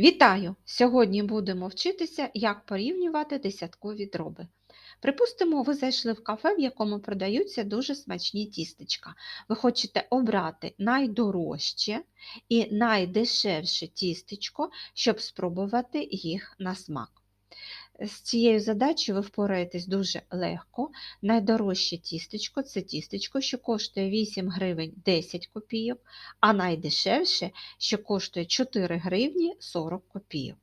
Вітаю! Сьогодні будемо вчитися, як порівнювати десяткові дроби. Припустимо, ви зайшли в кафе, в якому продаються дуже смачні тістечка. Ви хочете обрати найдорожче і найдешевше тістечко, щоб спробувати їх на смак. З цією задачею ви впораєтесь дуже легко. Найдорожче тістечко це тістечко, що коштує 8 гривень 10 копійок, а найдешевше, що коштує 4 гривні 40 копійок.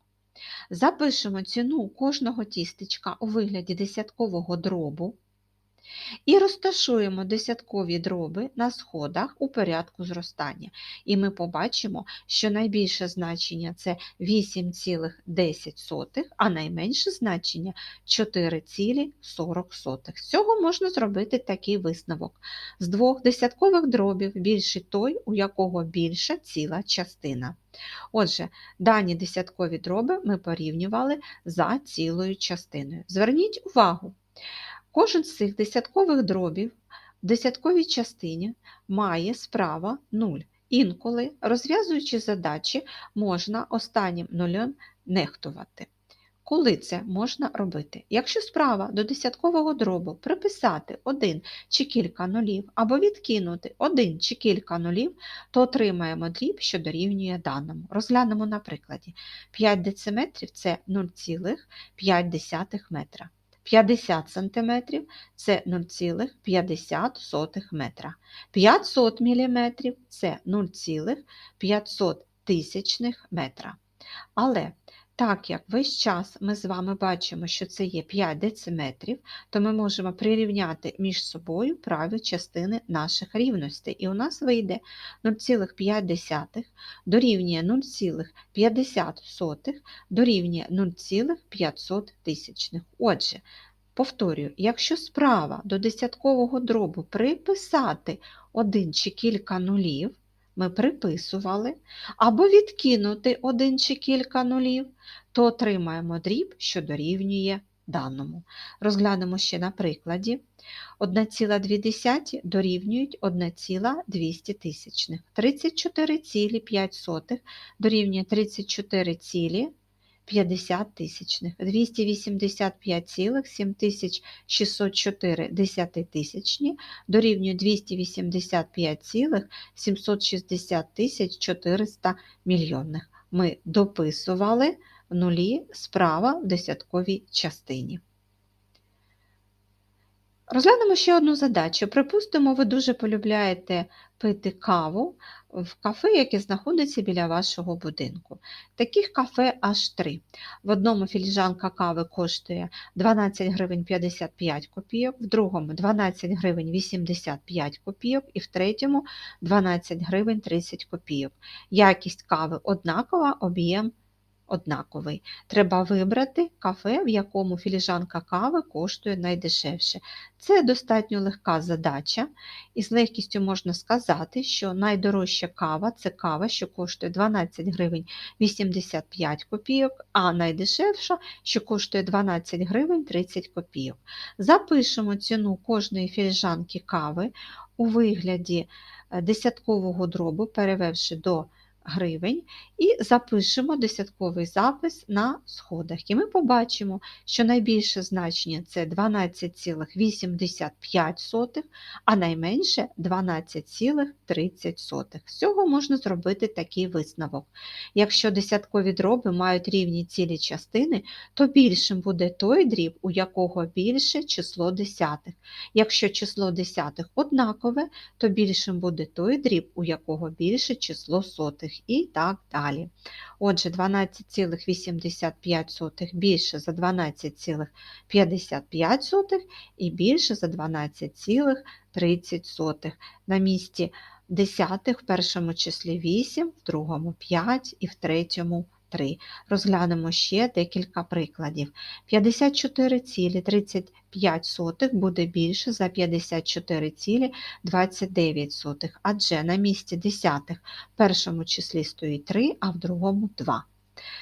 Запишемо ціну кожного тістечка у вигляді десяткового дробу і розташуємо десяткові дроби на сходах у порядку зростання. І ми побачимо, що найбільше значення це 8,10, а найменше значення 4,40. З цього можна зробити такий висновок. З двох десяткових дробів більший той, у якого більша ціла частина. Отже, дані десяткові дроби ми порівнювали за цілою частиною. Зверніть увагу, Кожен з цих десяткових дробів в десятковій частині має справа 0. Інколи, розв'язуючи задачі, можна останнім нулем нехтувати. Коли це можна робити? Якщо справа до десяткового дробу приписати один чи кілька нулів, або відкинути один чи кілька нулів, то отримаємо дріб, що дорівнює даному. Розглянемо на прикладі. 5 дециметрів це 0,5 метра. 50 см це 0,50 метра. 500 мм це 0,500 тисячних метра. Але так як весь час ми з вами бачимо, що це є 5 дециметрів, то ми можемо прирівняти між собою праві частини наших рівностей. І у нас вийде 0,5 дорівнює 0,50 дорівнює 0,500 тисячних. Отже, повторюю, якщо справа до десяткового дробу приписати один чи кілька нулів, ми приписували, або відкинути один чи кілька нулів, то отримаємо дріб, що дорівнює даному. Розглянемо ще на прикладі. 1,2 дорівнюють 1,200 тисячних. 34,5 дорівнює 34,50 тисячних. 285,7604 десятитисячні дорівнює 285,760 тисяч 400 мільйонних. Ми дописували нулі справа в десятковій частині. Розглянемо ще одну задачу. Припустимо, ви дуже полюбляєте пити каву в кафе, яке знаходиться біля вашого будинку. Таких кафе аж три. В одному філіжанка кави коштує 12 гривень 55 копійок, в другому 12 гривень 85 копійок і в третьому 12 гривень 30 копійок. Якість кави однакова, об'єм однаковий. Треба вибрати кафе, в якому філіжанка кави коштує найдешевше. Це достатньо легка задача, і з легкістю можна сказати, що найдорожча кава це кава, що коштує 12 гривень 85 копійок, а найдешевша, що коштує 12 гривень 30 копійок. Запишемо ціну кожної філіжанки кави у вигляді е, десяткового дробу, перевевши до гривень і запишемо десятковий запис на сходах. І ми побачимо, що найбільше значення це 12,85, а найменше 12,30. З цього можна зробити такий висновок. Якщо десяткові дроби мають рівні цілі частини, то більшим буде той дріб, у якого більше число десятих. Якщо число десятих однакове, то більшим буде той дріб, у якого більше число сотих і так далі. Отже, 12,85 більше за 12,55 і більше за 12,30. На місці десятих в першому числі 8, в другому 5 і в третьому 3. Розглянемо ще декілька прикладів. 54,35 буде більше за 54,29, адже на місці десятих в першому числі стоїть 3, а в другому 2.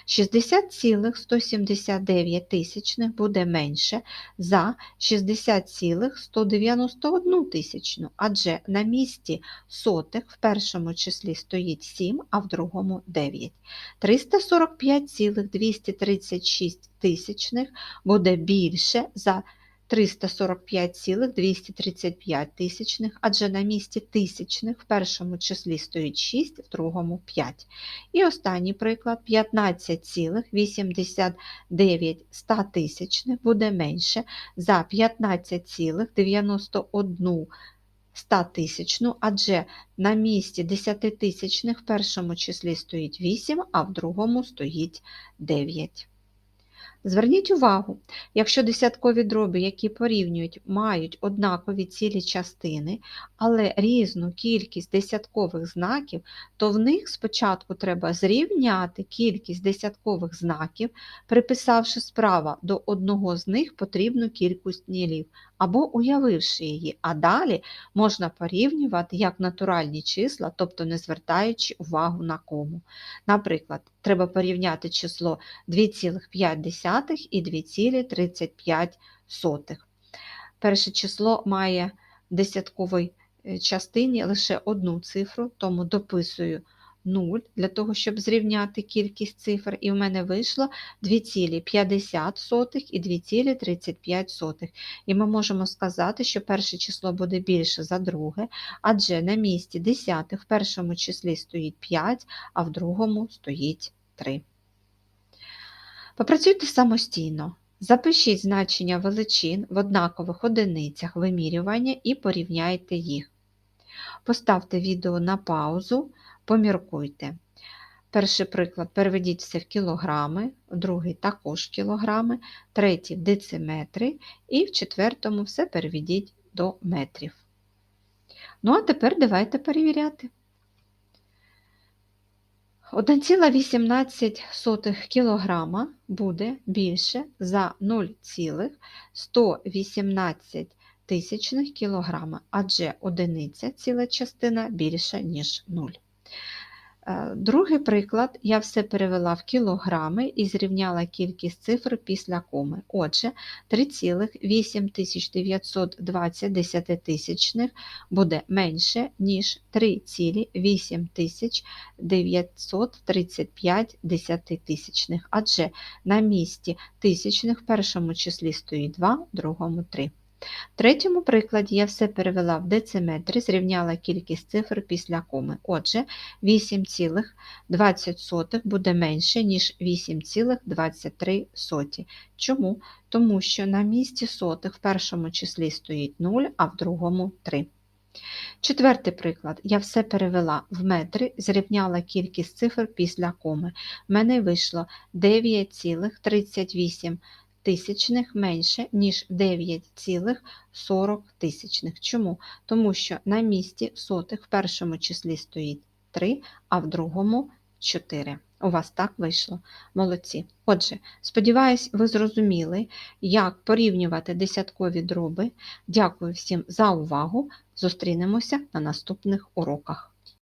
60,179 тисячних буде менше за 60,191 тисячну, адже на місці сотих в першому числі стоїть 7, а в другому 9. 345,236 тисячних буде більше за 345,235 тисячних, адже на місці тисячних в першому числі стоїть 6, в другому 5. І останній приклад 15,89 тисячних буде менше за 15,91 тисячну, адже на місці десятитисячних в першому числі стоїть 8, а в другому стоїть 9. Зверніть увагу, якщо десяткові дроби, які порівнюють, мають однакові цілі частини, але різну кількість десяткових знаків, то в них спочатку треба зрівняти кількість десяткових знаків, приписавши справа до одного з них потрібну кількість нілів, або уявивши її, а далі можна порівнювати як натуральні числа, тобто не звертаючи увагу на кому. Наприклад, треба порівняти число 2,5 і 2,35. Перше число має в десятковій е, частині лише одну цифру, тому дописую 0 для того, щоб зрівняти кількість цифр, і в мене вийшло 2,50 і 2,35. І ми можемо сказати, що перше число буде більше за друге, адже на місці десятих в першому числі стоїть 5, а в другому стоїть 3. Попрацюйте самостійно. Запишіть значення величин в однакових одиницях вимірювання і порівняйте їх. Поставте відео на паузу, поміркуйте. Перший приклад переведіть все в кілограми, другий також кілограми, третій в дециметри і в четвертому все переведіть до метрів. Ну, а тепер давайте перевіряти. 1,18 кг буде більше за 0,118 тисячних кілограма, адже одиниця ціла частина більша, ніж 0. Е, другий приклад, я все перевела в кілограми і зрівняла кількість цифр після коми. Отже, 3,8920 десятитисячних буде менше, ніж 3,8935 десятитисячних, адже на місці тисячних в першому числі стоїть 2, в другому 3. В третьому прикладі я все перевела в дециметри, зрівняла кількість цифр після коми. Отже, 8,20 буде менше, ніж 8,23. Чому? Тому що на місці сотих в першому числі стоїть 0, а в другому 3. Четвертий приклад. Я все перевела в метри, зрівняла кількість цифр після коми. В мене вийшло 9,38 тисячних менше, ніж 9,40 тисячних. Чому? Тому що на місці сотих в першому числі стоїть 3, а в другому 4. У вас так вийшло. Молодці. Отже, сподіваюсь, ви зрозуміли, як порівнювати десяткові дроби. Дякую всім за увагу. Зустрінемося на наступних уроках.